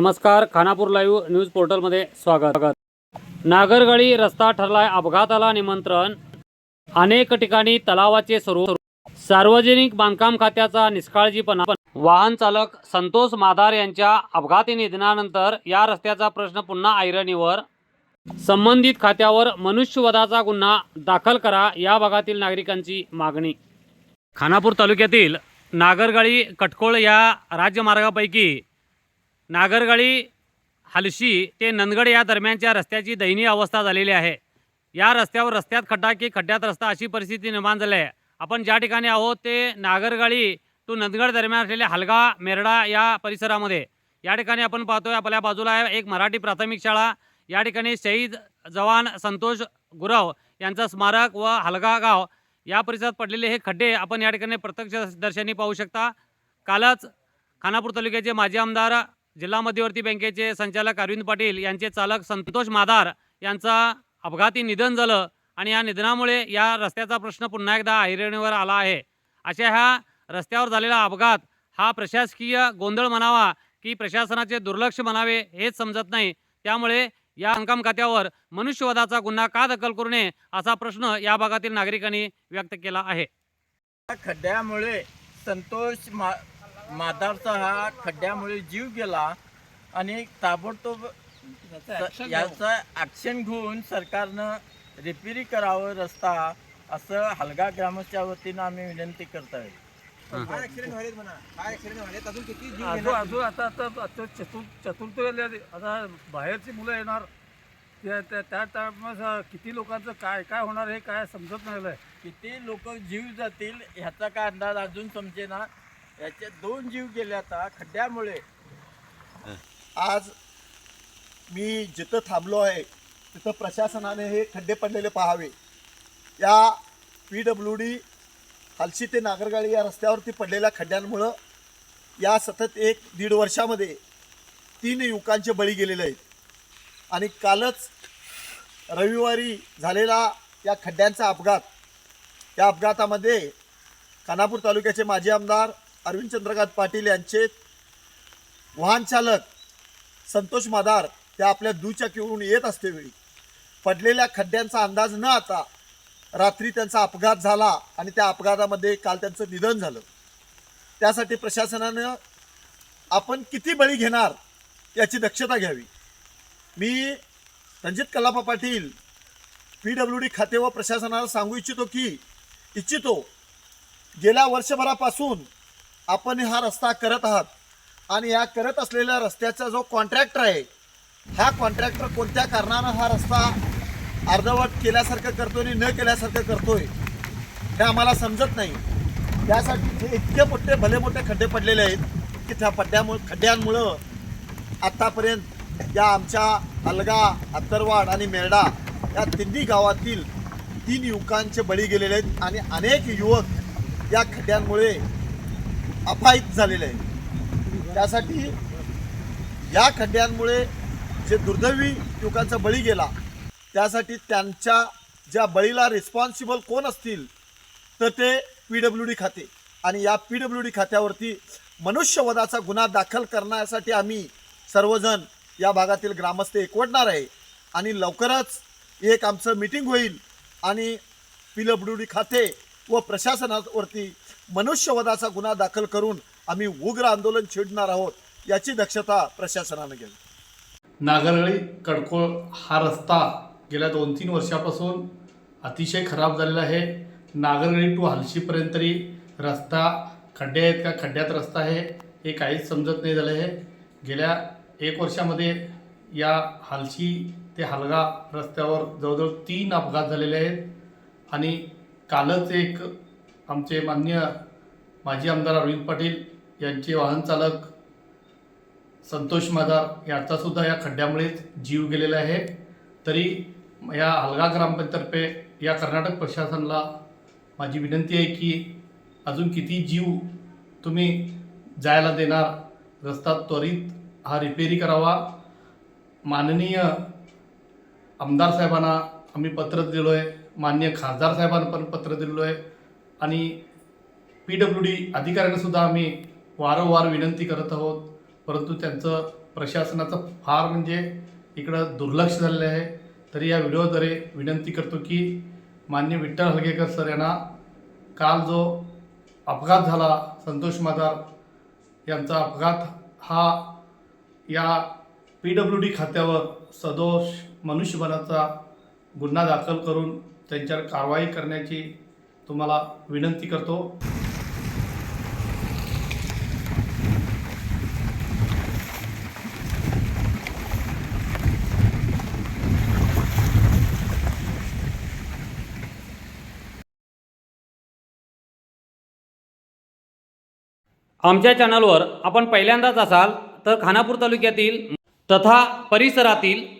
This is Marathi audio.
नमस्कार खानापूर लाईव्ह न्यूज पोर्टलमध्ये स्वागत. नागरगाडी रस्ता ठरलाय अपघाताला निमंत्रण. अनेक ठिकाणी तलावाचे स्वरूप. सार्वजनिक बांधकाम खात्याचा निष्काळजीपणा. वाहन चालक संतोष माधार यांच्या अपघाती निधनानंतर या रस्त्याचा प्रश्न पुन्हा ऐरणीवर. संबंधित खात्यावर मनुष्यवधाचा गुन्हा दाखल करा या भागातील नागरिकांची मागणी. खानापूर तालुक्यातील नागरगाळी कटकोळ या राज्यमार्गापैकी नागरगाळी हालशी ते नंदगड या दरम्यानच्या रस्त्याची दयनीय अवस्था झालेली आहे. या रस्त्यावर रस्त्यात खड्डा की खड्ड्यात रस्ता अशी परिस्थिती निर्माण झाली आहे. आपण ज्या ठिकाणी आहोत ते नागरगाळी टू नंदगड दरम्यान असलेल्या हलगा मेरडा या परिसरामध्ये. या ठिकाणी आपण पाहतोय आपल्या बाजूला आहे एक मराठी प्राथमिक शाळा. या ठिकाणी शहीद जवान संतोष गुरव यांचं स्मारक व हलगा गाव. या परिसरात पडलेले हे खड्डे आपण या ठिकाणी प्रत्यक्षदर्शनी पाहू शकता. कालच खानापूर तालुक्याचे माजी आमदार जिल्हा मध्यवर्ती बँकेचे संचालक अरविंद पाटील यांचे चालक संतोष माधार यांचा अपघाती निधन झालं आणि या निधनामुळे या रस्त्याचा प्रश्न पुन्हा एकदा ऐरणीवर आला आहे. अशा ह्या रस्त्यावर झालेला अपघात हा प्रशासकीय गोंधळ म्हणावा की प्रशासनाचे दुर्लक्ष म्हणावे हेच समजत नाही. त्यामुळे या बांधकाम खात्यावर मनुष्यवधाचा गुन्हा का दाखल करू नये असा प्रश्न या भागातील नागरिकांनी व्यक्त केला आहे. या खड्ड्यामुळे संतोष मा मादारचा हा खड्ड्यामुळे जीव गेला आणि ताबडतोब याचा ॲक्शन घेऊन सरकारनं रिपेरी करावं रस्ता असं हलगा ग्रामस्थच्या वतीनं आम्ही विनंती करत आहे अजून किती जीव अजून आता आता आता चतुर्थ आता बाहेरची मुलं येणार. त्या त्या किती लोकांचं काय काय होणार हे काय समजत नाही किती लोक जीव जातील ह्याचा काय अंदाज अजून समजेना. याचे दोन जीव गेले आता खड्ड्यामुळे. आज मी जिथं थांबलो आहे तिथं प्रशासनाने हे खड्डे पडलेले पाहावे. या पी डब्ल्यू डी हलशी ते नागरगाळी या रस्त्यावरती पडलेल्या खड्ड्यांमुळं या सतत एक दीड वर्षामध्ये तीन युवकांचे बळी गेलेले आहेत. आणि कालच रविवारी झालेला या खड्ड्यांचा अपघात या अपघातामध्ये खानापूर तालुक्याचे माजी आमदार अरविंद चंद्रकांत पाटील यांचे वाहन चालक संतोष माधार त्या आपल्या दुचाकीवरून येत असतेवेळी पडलेल्या खड्ड्यांचा अंदाज न आता रात्री त्यांचा अपघात झाला आणि त्या अपघातामध्ये काल त्यांचं निधन झालं. त्यासाठी प्रशासनानं आपण किती बळी घेणार याची दक्षता घ्यावी. मी Ranjit Kalapa Patil P W D खाते व प्रशासनाला सांगू इच्छितो की इच्छितो गेल्या वर्षभरापासून आपण हा रस्ता करत आहात. आणि या करत असलेल्या रस्त्याचा जो कॉन्ट्रॅक्टर आहे हा कॉन्ट्रॅक्टर कोणत्या कारणानं हा रस्ता अर्धवट केल्यासारखं करतोय आणि न केल्यासारखं करतोय हे आम्हाला समजत नाही. त्यासाठी हे इतके मोठे भले मोठे खड्डे पडलेले आहेत की त्या पड्ड्यामुळे खड्ड्यांमुळं आत्तापर्यंत या आमच्या अलगा अत्तरवाड आणि मेरडा या तिन्ही गावातील तीन युवकांचे बळी गेलेले आहेत. आणि अनेक युवक या खड्ड्यांमुळे अपाहित झालेलं आहे. त्यासाठी या खड्ड्यांमुळे जे दुर्दैवी युवकांचा बळी गेला त्यासाठी त्यांच्या ज्या बळीला रिस्पॉन्सिबल कोण असतील तर ते पी डब्ल्यू डी खाते. आणि या पी डब्ल्यू डी खात्यावरती मनुष्यवधाचा गुन्हा दाखल करण्यासाठी आम्ही सर्वजण या भागातील ग्रामस्थ एकवटणार आहे. आणि लवकरच एक आमचं मिटिंग होईल आणि पी डब्ल्यू डी खाते व प्रशासनावरती मनुष्यवधाचा गुन्हा दाखल करून आम्ही उग्र आंदोलन छेडणार आहोत याची दक्षता प्रशासनानं घ्यावी. नागरळी कडकोळ हा रस्ता गेल्या दोन तीन वर्षापासून अतिशय खराब झालेला आहे. नागरगळी टू हालशीपर्यंत तरी रस्ता खड्डे आहेत का? खड्ड्यात रस्ता आहे हे काहीच समजत नाही झालं आहे. गेल्या एक वर्षामध्ये या हालशी ते हलगा रस्त्यावर जवळजवळ तीन अपघात झालेले आहेत. आणि कालच एक आमचे मान्य माजी आमदार अरविंद पाटील यांचे वाहन चालक संतोष मादार याचासुद्धा या खड्ड्यामुळेच जीव गेलेला आहे. तरी या हलगा ग्रामपंचायतर्फे या कर्नाटक प्रशासनाला माझी विनंती आहे की अजून किती जीव तुम्ही जायला देणार रस्ता त्वरित हा रिपेरी करावा. माननीय आमदार साहेबांना आम्ही पत्र दिलो आहे मान्य खासदार साहेबांना पण पत्र दिलेलो आहे. आणि पी डब्ल्यू डी अधिकाऱ्यांनासुद्धा आम्ही वारंवार विनंती करत आहोत. परंतु त्यांचं प्रशासनाचं फार म्हणजे इकडं दुर्लक्ष झालेलं आहे. तरी या व्हिडिओद्वारे विनंती करतो की मान्य विठ्ठल हलगेकर सर यांना काल जो अपघात झाला संतोष मादार यांचा अपघात हा या पी डब्ल्यू डी खात्यावर सदोष मनुष्यबळाचा गुन्हा दाखल करून त्यांच्यावर कारवाई करण्याची तुम्हाला विनंती करतो. आमच्या चॅनलवर आपण पहिल्यांदाच असाल तर खानापूर तालुक्यातील तथा परिसरातील